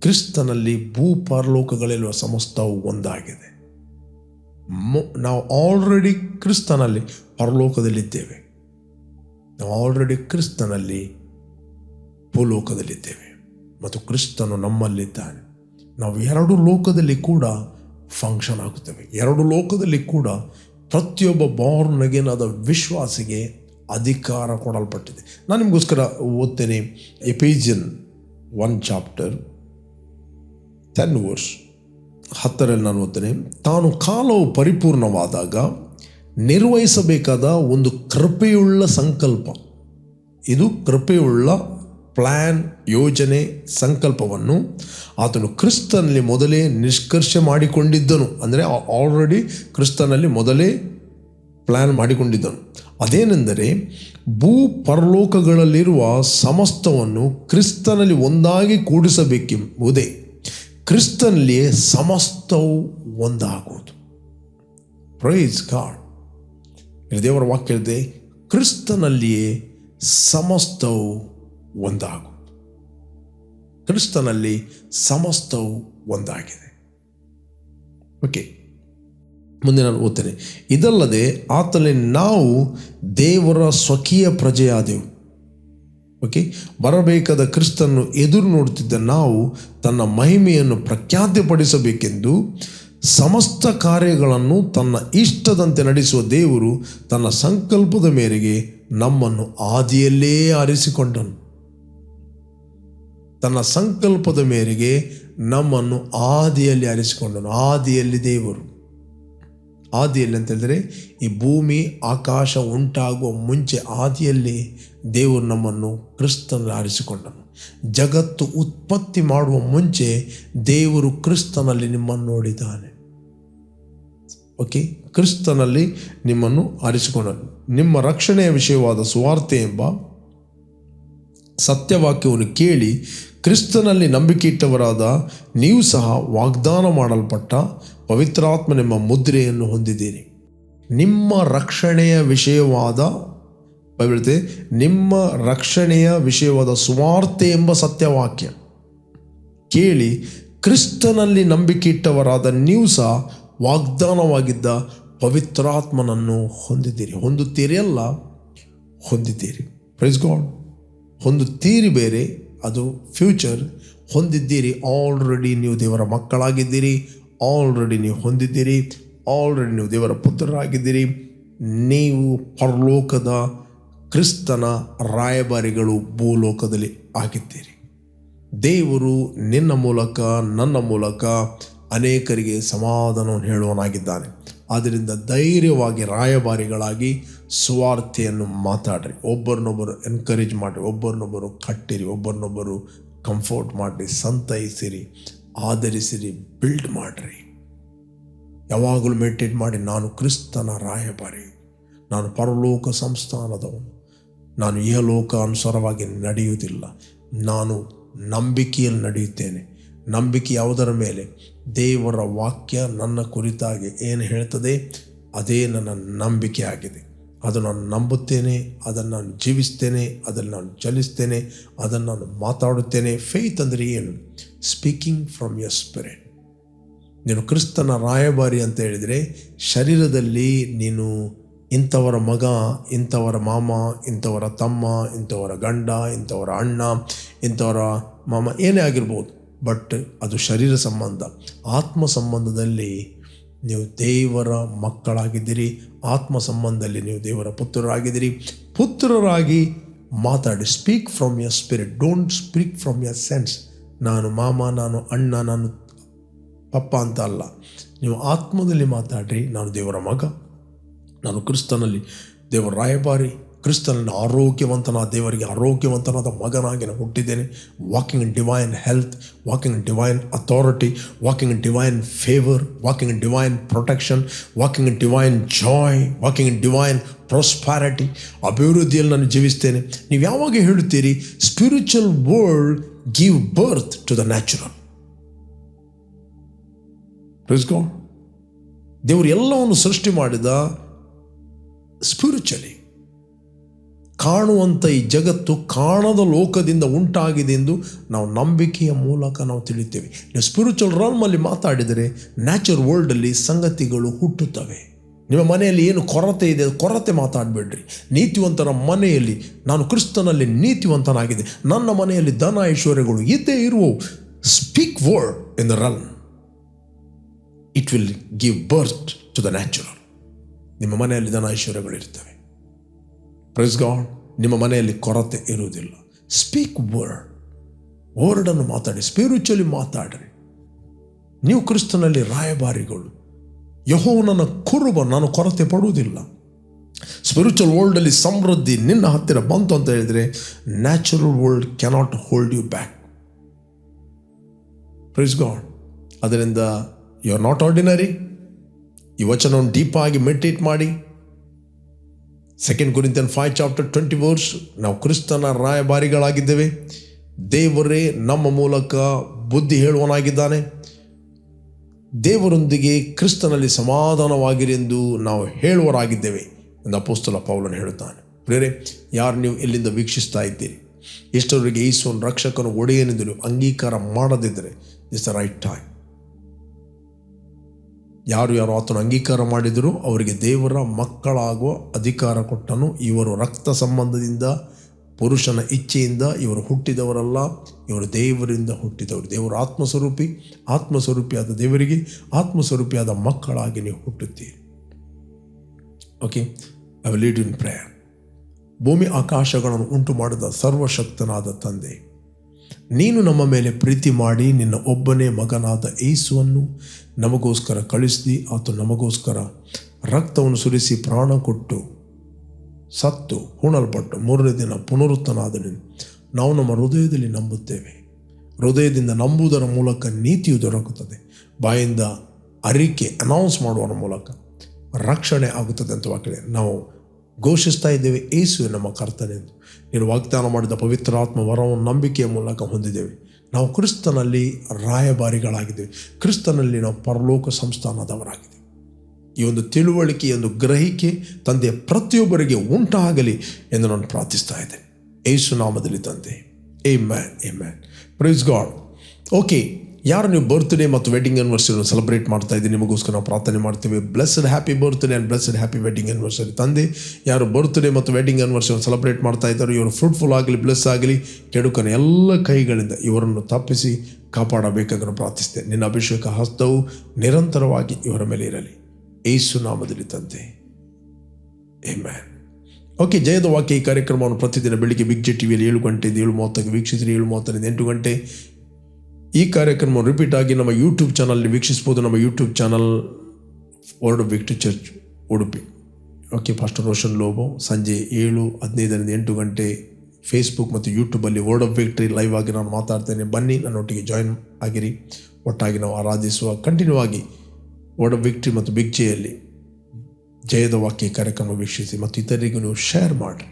S2: ಕ್ರಿಸ್ತನಲ್ಲಿ ಭೂ ಪರಲೋಕಗಳಲ್ಲಿರುವ ಸಮಸ್ತವು ಒಂದಾಗಿದೆ. ನಾವು ಆಲ್ರೆಡಿ ಕ್ರಿಸ್ತನಲ್ಲಿ ಪರಲೋಕದಲ್ಲಿದ್ದೇವೆ. ನಾವು ಆಲ್ರೆಡಿ ಕ್ರಿಸ್ತನಲ್ಲಿ ಭೂಲೋಕದಲ್ಲಿದ್ದೇವೆ. ಮತ್ತು ಕ್ರಿಸ್ತನು ನಮ್ಮಲ್ಲಿದ್ದಾನೆ. ನಾವು ಎರಡು ಲೋಕದಲ್ಲಿ ಕೂಡ ಫಂಕ್ಷನ್ ಆಗುತ್ತೇವೆ. ಎರಡು ಲೋಕದಲ್ಲಿ ಕೂಡ ಪ್ರತಿಯೊಬ್ಬ ಬಾರ್ನ್ ವಿಶ್ವಾಸಿಗೆ ಅಧಿಕಾರ ಕೊಡಲ್ಪಟ್ಟಿದೆ. ನಾನು ನಿಮಗೋಸ್ಕರ ಓದ್ತೇನೆ Ephesians one chapter ten verse ಹತ್ತರಲ್ಲಿ ನಾನು ಓದ್ತೇನೆ ತಾನು ಕಾಲವು ಪರಿಪೂರ್ಣವಾದಾಗ ನಿರ್ವಹಿಸಬೇಕಾದ ಒಂದು ಕೃಪೆಯುಳ್ಳ ಸಂಕಲ್ಪ. ಇದು ಕೃಪೆಯುಳ್ಳ ಪ್ಲ್ಯಾನ್ ಯೋಜನೆ, ಸಂಕಲ್ಪವನ್ನು ಆತನು ಕ್ರಿಸ್ತನಲ್ಲಿ ಮೊದಲೇ ನಿಷ್ಕರ್ಷ ಮಾಡಿಕೊಂಡಿದ್ದನು. ಅಂದರೆ ಆಲ್ರೆಡಿ ಕ್ರಿಸ್ತನಲ್ಲಿ ಮೊದಲೇ ಪ್ಲ್ಯಾನ್ ಮಾಡಿಕೊಂಡಿದ್ದನು. ಅದೇನೆಂದರೆ ಭೂ ಪರಲೋಕಗಳಲ್ಲಿರುವ ಸಮಸ್ತವನ್ನು ಕ್ರಿಸ್ತನಲ್ಲಿ ಒಂದಾಗಿ ಕೂಡಿಸಬೇಕೆಂಬುದೇ. ಕ್ರಿಸ್ತನಲ್ಲಿಯೇ ಸಮಸ್ತವು ಒಂದಾಗುವುದು. ಪ್ರೈಸ್ ಗಾಡ್ ದೇವರ ವಾಕ್ಯ ಇದೆ ಕ್ರಿಸ್ತನಲ್ಲಿಯೇ ಸಮಸ್ತವು ಒಂದಾಗುವುದು. ಕ್ರಿಸ್ತನಲ್ಲಿ ಸಮಸ್ತವು ಒಂದಾಗಿದೆ. ಓಕೆ ಮುಂದೆ ನಾನು ಓದ್ತೇನೆ. ಇದಲ್ಲದೆ ಆತನಲ್ಲಿ ನಾವು ದೇವರ ಸ್ವಕೀಯ ಪ್ರಜೆಯಾದೆವು. ಓಕೆ ಬರಬೇಕಾದ ಕ್ರಿಸ್ತನ್ನು ಎದುರು ನೋಡುತ್ತಿದ್ದ ನಾವು ತನ್ನ ಮಹಿಮೆಯನ್ನು ಪ್ರಖ್ಯಾತಿಪಡಿಸಬೇಕೆಂದು ಸಮಸ್ತ ಕಾರ್ಯಗಳನ್ನು ತನ್ನ ಇಷ್ಟದಂತೆ ನಡೆಸುವ ದೇವರು ತನ್ನ ಸಂಕಲ್ಪದ ಮೇರೆಗೆ ನಮ್ಮನ್ನು ಆದಿಯಲ್ಲೇ ಆರಿಸಿಕೊಂಡನು. ತನ್ನ ಸಂಕಲ್ಪದ ಮೇರೆಗೆ ನಮ್ಮನ್ನು ಆದಿಯಲ್ಲಿ ಆರಿಸಿಕೊಂಡನು. ಆದಿಯಲ್ಲಿ ದೇವರು. ಆದಿಯಲ್ಲಿ ಅಂತ ಹೇಳಿದ್ರೆ ಈ ಭೂಮಿ, ಆಕಾಶ ಉಂಟಾಗುವ ಮುಂಚೆ ಆದಿಯಲ್ಲಿ ದೇವರು ನಮ್ಮನ್ನು ಕ್ರಿಸ್ತನಲ್ಲಿ ಆರಿಸಿಕೊಂಡನು. ಜಗತ್ತು ಉತ್ಪತ್ತಿ ಮಾಡುವ ಮುಂಚೆ ದೇವರು ಕ್ರಿಸ್ತನಲ್ಲಿ ನಿಮ್ಮನ್ನು ನೋಡಿದ್ದಾನೆ. ಓಕೆ ಕ್ರಿಸ್ತನಲ್ಲಿ ನಿಮ್ಮನ್ನು ಆರಿಸಿಕೊಂಡನು. ನಿಮ್ಮ ರಕ್ಷಣೆಯ ವಿಷಯವಾದ ಸುವಾರ್ತೆ ಎಂಬ ಸತ್ಯವಾಕ್ಯವನ್ನು ಕೇಳಿ ಕ್ರಿಸ್ತನಲ್ಲಿ ನಂಬಿಕೆ ಇಟ್ಟವರಾದ ನೀವು ಸಹ ವಾಗ್ದಾನ ಮಾಡಲ್ಪಟ್ಟ ಪವಿತ್ರಾತ್ಮನೆಂಬ ಮುದ್ರೆಯನ್ನು ಹೊಂದಿದ್ದೀರಿ. ನಿಮ್ಮ ರಕ್ಷಣೆಯ ವಿಷಯವಾದ ಬೈಬಲ್ ನಿಮ್ಮ ರಕ್ಷಣೆಯ ವಿಷಯವಾದ ಸುವಾರ್ತೆ ಎಂಬ ಸತ್ಯವಾಕ್ಯ. ಕೇಳಿ, ಕ್ರಿಸ್ತನಲ್ಲಿ ನಂಬಿಕೆ ಇಟ್ಟವರಾದ ನೀವು ಸಹ ವಾಗ್ದಾನವಾಗಿದ್ದ ಪವಿತ್ರಾತ್ಮನನ್ನು ಹೊಂದಿದ್ದೀರಿ. ಹೊಂದುತ್ತೀರಿ ಅಲ್ಲ, ಹೊಂದಿದ್ದೀರಿ. ಪ್ರೈಸ್ ಗಾಡ್ ಹೊಂದುತ್ತೀರಿ ಬೇರೆ, ಅದು ಫ್ಯೂಚರ್ ಹೊಂದಿದ್ದೀರಿ ಆಲ್ರೆಡಿ ನೀವು ದೇವರ ಮಕ್ಕಳಾಗಿದ್ದೀರಿ ಆಲ್ರೆಡಿ ನೀವು ಹೊಂದಿದ್ದೀರಿ ಆಲ್ರೆಡಿ ನೀವು ದೇವರ ಪುತ್ರರಾಗಿದ್ದೀರಿ. ನೀವು ಪರಲೋಕದ ಕ್ರಿಸ್ತನ ರಾಯಭಾರಿಗಳು ಭೂಲೋಕದಲ್ಲಿ ಆಗಿದ್ದೀರಿ. ದೇವರು ನಿನ್ನ ಮೂಲಕ, ನನ್ನ ಮೂಲಕ ಅನೇಕರಿಗೆ ಸಮಾಧಾನವನ್ನು ಹೇಳುವನಾಗಿದ್ದಾನೆ ಆದ್ದರಿಂದ ಧೈರ್ಯವಾಗಿ ರಾಯಭಾರಿಗಳಾಗಿ ಸುವಾರ್ತೆಯನ್ನು ಮಾತಾಡ್ರಿ. ಒಬ್ಬರನ್ನೊಬ್ಬರು ಎನ್ಕರೇಜ್ ಮಾಡಿರಿ, ಒಬ್ಬರನ್ನೊಬ್ಬರು ಕಟ್ಟಿರಿ, ಒಬ್ಬರನ್ನೊಬ್ಬರು ಕಂಫರ್ಟ್ ಮಾಡಿರಿ, ಸಂತೈಸಿರಿ. ಆಧರಿಸಿರಿ ಬಿಲ್ಡ್ ಮಾಡಿರಿ. ಯಾವಾಗಲೂ ಮೆಡಿಟೇಟ್ ಮಾಡಿ, ನಾನು ಕ್ರಿಸ್ತನ ರಾಯಭಾರಿ. ನಾನು ಪರಲೋಕ ಸಂಸ್ಥಾನದವನು. ನಾನು ಇಹಲೋಕ ಅನುಸಾರವಾಗಿ ನಡೆಯುವುದಿಲ್ಲ. ನಾನು ನಂಬಿಕೆಯಲ್ಲಿ ನಡೆಯುತ್ತೇನೆ. ನಂಬಿಕೆ ಯಾವುದರ ಮೇಲೆ? ದೇವರ ವಾಕ್ಯ ನನ್ನ ಕುರಿತಾಗಿ ಏನು ಹೇಳ್ತದೆ? ಅದೇ ನನ್ನ ನಂಬಿಕೆ ಆಗಿದೆ ಅದು ನಾನು ನಂಬುತ್ತೇನೆ, ಅದನ್ನು ನಾನು ಜೀವಿಸ್ತೇನೆ, ಅದನ್ನು ನಾನು ಚಲಿಸ್ತೇನೆ ಅದನ್ನು ನಾನು ಮಾತಾಡುತ್ತೇನೆ. ಫೇತ್ ಅಂದರೆ ಏನು? ಸ್ಪೀಕಿಂಗ್ ಫ್ರಮ್ ಯರ್ ಸ್ಪಿರಿಟ್ ನೀನು ಕ್ರಿಸ್ತನ ರಾಯಭಾರಿ ಅಂತ ಹೇಳಿದರೆ, ಶರೀರದಲ್ಲಿ ನೀನು ಇಂಥವರ ಮಗ, ಇಂಥವರ ಮಾಮ, ಇಂಥವರ ತಮ್ಮ, ಇಂಥವರ ಗಂಡ, ಇಂಥವರ ಅಣ್ಣ, ಇಂಥವರ ಮಾಮ ಏನೇ ಆಗಿರ್ಬೋದು. ಬಟ್ ಅದು ಶರೀರ ಸಂಬಂಧ. ಆತ್ಮ ಸಂಬಂಧದಲ್ಲಿ ನೀವು ದೇವರ ಮಕ್ಕಳಾಗಿದ್ದೀರಿ. ಆತ್ಮ ಸಂಬಂಧದಲ್ಲಿ ನೀವು ದೇವರ ಪುತ್ರರಾಗಿದ್ದೀರಿ. ಪುತ್ರರಾಗಿ ಮಾತಾಡಿ. Speak from your spirit don't speak from your sense ನಾನು ಮಾಮ, ನಾನು ಅಣ್ಣ, ನಾನು ಪಪ್ಪ ಅಂತ ಅಲ್ಲ. ನೀವು ಆತ್ಮದಲ್ಲಿ ಮಾತಾಡ್ರಿ. ನಾನು ದೇವರ ಮಗ. ನಾನು ಕ್ರಿಸ್ತನಲ್ಲಿ ದೇವರ ರಾಯಭಾರಿ. ಕ್ರಿಸ್ತನಲ್ಲಿ ಆರೋಗ್ಯವಂತನಾದ ದೇವರಿಗೆ ಆರೋಗ್ಯವಂತನಾದ ಮಗನಾಗಿ ನಾನು ಹುಟ್ಟಿದ್ದೇನೆ. Walking in divine health walking in divine authority walking in divine favour walking in divine protection walking in divine joy walking in divine prosperity ಅಭಿವೃದ್ಧಿಯಲ್ಲಿ ನಾನು ಜೀವಿಸ್ತೇನೆ. ನೀವು ಯಾವಾಗ ಹೇಳುತ್ತೀರಿ spiritual world give birth to the natural ದೇವರು ಎಲ್ಲವನ್ನು ಸೃಷ್ಟಿ ಮಾಡಿದ ಸ್ಪಿರಿಚುಲಿ ಕಾಣುವಂಥ ಈ ಜಗತ್ತು ಕಾಣದ ಲೋಕದಿಂದ ಉಂಟಾಗಿದೆ ಎಂದು ನಾವು ನಂಬಿಕೆಯ ಮೂಲಕ ನಾವು ತಿಳಿತೇವೆ ನೀವು ಸ್ಪಿರಿಚುವಲ್ ರಾಲ್ಮಲ್ಲಿ ಮಾತಾಡಿದರೆ ನ್ಯಾಚುರಲ್ ವರ್ಲ್ಡಲ್ಲಿ ಸಂಗತಿಗಳು ಹುಟ್ಟುತ್ತವೆ. ನಿಮ್ಮ ಮನೆಯಲ್ಲಿ ಏನು ಕೊರತೆ ಇದೆ, ಕೊರತೆ ಮಾತಾಡಬೇಡ್ರಿ. ನೀತಿವಂತರ ಮನೆಯಲ್ಲಿ ನಾನು ಕ್ರಿಸ್ತನಲ್ಲಿ ನೀತಿವಂತನಾಗಿದೆ. ನನ್ನ ಮನೆಯಲ್ಲಿ ಧನ, ಐಶ್ವರ್ಯಗಳು ಇದ್ದೇ ಇರುವವು. Speak word in the run it will give birth to the natural ನಿಮ್ಮ ಮನೆಯಲ್ಲಿ ಧನ ಐಶ್ವರ್ಯಗಳಿರ್ತವೆ ಪ್ರೈಸ್ ಗಾಡ್ ನಿಮ್ಮ ಮನೆಯಲ್ಲಿ ಕೊರತೆ ಇರುವುದಿಲ್ಲ. ಸ್ಪೀಕ್ ವರ್ಡ್ ವರ್ಡನ್ನು ಮಾತಾಡಿ. ಸ್ಪಿರಿಚುವಲಿ ಮಾತಾಡ್ರಿ. ನೀವು ಕ್ರಿಸ್ತನಲ್ಲಿ ರಾಯಭಾರಿಗಳು. ಯಹೋವನನ್ನ ಕುರುಬ, ನಾನು ಕೊರತೆ ಪಡುವುದಿಲ್ಲ. ಸ್ಪಿರಿಚುವಲ್ ವರ್ಲ್ಡಲ್ಲಿ ಸಮೃದ್ಧಿ ನಿನ್ನ ಹತ್ತಿರ ಬಂತು ಅಂತ ಹೇಳಿದರೆ natural world cannot hold you back praise God ಅದರಿಂದ ಯು ಆರ್ ನಾಟ್ ಆರ್ಡಿನರಿ ಈ ವಚನವನ್ನು ಡೀಪ್ ಆಗಿ ಮೆಡಿಟೇಟ್ ಮಾಡಿ. Second Corinthian five chapter twenty verse ನಾವು ಕ್ರಿಸ್ತನ ರಾಯಭಾರಿಗಳಾಗಿದ್ದೇವೆ. ದೇವರೇ, ನಮ್ಮ ಮೂಲಕ ಬುದ್ಧಿ ಹೇಳುವನಾಗಿದ್ದಾನೆ ದೇವರೊಂದಿಗೆ ಕ್ರಿಸ್ತನಲ್ಲಿ ಸಮಾಧಾನವಾಗಿರಿ ಎಂದು ನಾವು ಹೇಳುವರಾಗಿದ್ದೇವೆ ಎಂದು ಅಪೋಸ್ತಲ ಪೌಲನು ಹೇಳುತ್ತಾನೆ. ಪ್ರೇರೆ ಯಾರು ನೀವು ಎಲ್ಲಿಂದ ವೀಕ್ಷಿಸ್ತಾ ಇದ್ದೀರಿ? ಎಷ್ಟರವರೆಗೆ ಈಶ್ವರನ ರಕ್ಷಕನು ಒಡೆಯನೆಂದು ನೀವು ಅಂಗೀಕಾರ ಮಾಡದಿದ್ದರೆ ಇಸ್ ದ ರೈಟ್ ಟೈಮ್ ಯಾರು ಯಾರು ಆತನ ಅಂಗೀಕಾರ ಮಾಡಿದರೂ ಅವರಿಗೆ ದೇವರ ಮಕ್ಕಳಾಗುವ ಅಧಿಕಾರ ಕೊಟ್ಟನು. ಇವರು ರಕ್ತ ಸಂಬಂಧದಿಂದ, ಪುರುಷನ ಇಚ್ಛೆಯಿಂದ ಇವರು ಹುಟ್ಟಿದವರಲ್ಲ, ಇವರು ದೇವರಿಂದ ಹುಟ್ಟಿದವರು. ದೇವರು ಆತ್ಮಸ್ವರೂಪಿ, ಆತ್ಮಸ್ವರೂಪಿಯಾದ ದೇವರಿಗೆ, ಆತ್ಮಸ್ವರೂಪಿಯಾದ ಮಕ್ಕಳಾಗಿ ನೀವು ಹುಟ್ಟುತ್ತೀರಿ. Okay I will lead in prayer ಭೂಮಿ ಆಕಾಶಗಳನ್ನು ಉಂಟು ಮಾಡಿದ ಸರ್ವಶಕ್ತನಾದ ತಂದೆ ನೀನು ನಮ್ಮ ಮೇಲೆ ಪ್ರೀತಿ ಮಾಡಿ ನಿನ್ನ ಒಬ್ಬನೇ ಮಗನಾದ ಏಸುವನ್ನು ನಮಗೋಸ್ಕರ ಕಳಿಸಿದಿ ಆತ ನಮಗೋಸ್ಕರ ರಕ್ತವನ್ನು ಸುರಿಸಿ ಪ್ರಾಣ ಕೊಟ್ಟು ಸತ್ತು, ಹೂಣಲ್ಪಟ್ಟು ಮೂರನೇ ದಿನ ಪುನರುತ್ತನಾದನು. ನಾವು ನಮ್ಮ ಹೃದಯದಲ್ಲಿ ನಂಬುತ್ತೇವೆ. ಹೃದಯದಿಂದ ನಂಬುವುದರ ಮೂಲಕ ನೀತಿಯು ದೊರಕುತ್ತದೆ. ಬಾಯಿಂದ ಅರಿಕೆ ಅನೌನ್ಸ್ ಮಾಡುವ ಮೂಲಕ ರಕ್ಷಣೆ ಆಗುತ್ತದೆ ಅಂತ ವಾಕ್ಯ ನಾವು ಘೋಷಿಸ್ತಾ ಇದ್ದೇವೆ ಏಸು ನಮ್ಮ ಕರ್ತನೆಂದು. ನೀನು ವಾಗ್ದಾನ ಮಾಡಿದ ಪವಿತ್ರಾತ್ಮ ವರವನ್ನು ನಂಬಿಕೆಯ ಮೂಲಕ ಹೊಂದಿದ್ದೇವೆ. ನಾವು ಕ್ರಿಸ್ತನಲ್ಲಿ ರಾಯಭಾರಿಗಳಾಗಿದ್ದೇವೆ. ಕ್ರಿಸ್ತನಲ್ಲಿ ನಾವು ಪರಲೋಕ ಸಂಸ್ಥಾನದವರಾಗಿದ್ದೇವೆ. ಈ ಒಂದು ತಿಳುವಳಿಕೆ ಒಂದು ಗ್ರಹಿಕೆ ತಂದೆ ಪ್ರತಿಯೊಬ್ಬರಿಗೆ ಉಂಟಾಗಲಿ ಎಂದು ನಾನು ಪ್ರಾರ್ಥಿಸ್ತಾ ಇದ್ದೇನೆ. ಏಸು ನಾಮದಲ್ಲಿ ತಂದೆ. ಏ ಮ್ಯಾನ್ ಏ ಮ್ಯಾನ್ ಪ್ರೈಸ್ ಗಾಡ್ ಓಕೆ ಯಾರು ನೀವು ಬರ್ತ್ಡೇ ಮತ್ತು ವೆಡ್ಡಿಂಗ್ ಆನಿವರ್ಸರಿ ಸೆಲೆಬ್ರೇಟ್ ಮಾಡ್ತಾ ಇದ್ದೀವಿ ನಿಮಗೋಸ್ಕರ ನಾವು ಪ್ರಾರ್ಥನೆ ಮಾಡ್ತೇವೆ. Blessed happy birthday and blessed happy wedding anniversary ತಂದೆ, ಯಾರು ಬರ್ತ್ಡೇ ಮತ್ತು ವೆಡ್ಡಿಂಗ್ ಆನಿವರ್ಸರಿ ಸೆಲೆಬ್ರೇಟ್ ಮಾಡ್ತಾ ಇದ್ದಾರೆ, ಇವರು ಫ್ರೂಟ್ಫುಲ್ ಆಗಲಿ ಬ್ಲೆಸ್ ಆಗಲಿ, ಕೆಡುಕನ ಎಲ್ಲ ಕೈಗಳಿಂದ ಇವರನ್ನು ತಪ್ಪಿಸಿ ಕಾಪಾಡಬೇಕಾಗಿ ಪ್ರಾರ್ಥಿಸಿದೆ ನಿನ್ನ ಅಭಿಷೇಕ ಹಸ್ತವು ನಿರಂತರವಾಗಿ ಇವರ ಮೇಲೆ ಇರಲಿ. ಏಸು ನಾಮದಲ್ಲಿ ತಂದೆ. ಮ್ಯಾನ್ ಓಕೆ ಜಯದ ವಾಕ್ಯ ಈ ಕಾರ್ಯಕ್ರಮವನ್ನು ಪ್ರತಿದಿನ ಬೆಳಿಗ್ಗೆ ಬಿಗ್ ಜೆ ಟಿವಿಯಲ್ಲಿ ಏಳು ಗಂಟೆಯಿಂದ ಏಳು ಮೂವತ್ತಕ್ಕೆ ವೀಕ್ಷಿಸಿರಿ. ಏಳು ಮೂವತ್ತರಿಂದ ಎಂಟು ಗಂಟೆ ಈ ಕಾರ್ಯಕ್ರಮ ರಿಪೀಟ್ ಆಗಿ ನಮ್ಮ ಯೂಟ್ಯೂಬ್ ಚಾನಲ್ನಲ್ಲಿ ವೀಕ್ಷಿಸ್ಬೋದು ನಮ್ಮ YouTube channel word victory church Udupi okay pastor Roshan Lobo ಸಂಜೆ ಏಳು, ಹದಿನೈದರಿಂದ ಎಂಟು ಗಂಟೆ ಫೇಸ್ಬುಕ್ ಮತ್ತು ಯೂಟ್ಯೂಬಲ್ಲಿ ವರ್ಡ್ ಆಫ್ ವಿಕ್ಟ್ರಿ ಲೈವ್ ಆಗಿ ನಾನು ಮಾತಾಡ್ತೇನೆ. ಬನ್ನಿ, ನನ್ನೊಟ್ಟಿಗೆ ಜಾಯಿನ್ ಆಗಿರಿ. ಒಟ್ಟಾಗಿ ನಾವು ಆರಾಧಿಸುವ ಕಂಟಿನ್ಯೂ ಆಗಿ ವರ್ಡ್ ಆಫ್ ವಿಕ್ಟ್ರಿ ಮತ್ತು ಬಿಗ್ ಜೆಯಲ್ಲಿ ಜಯದ ವಾಕ್ಯ ಕಾರ್ಯಕ್ರಮ ವೀಕ್ಷಿಸಿ ಮತ್ತು ಇತರರಿಗೂ ನೀವು ಶೇರ್ ಮಾಡಿರಿ.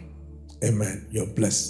S2: A man you bless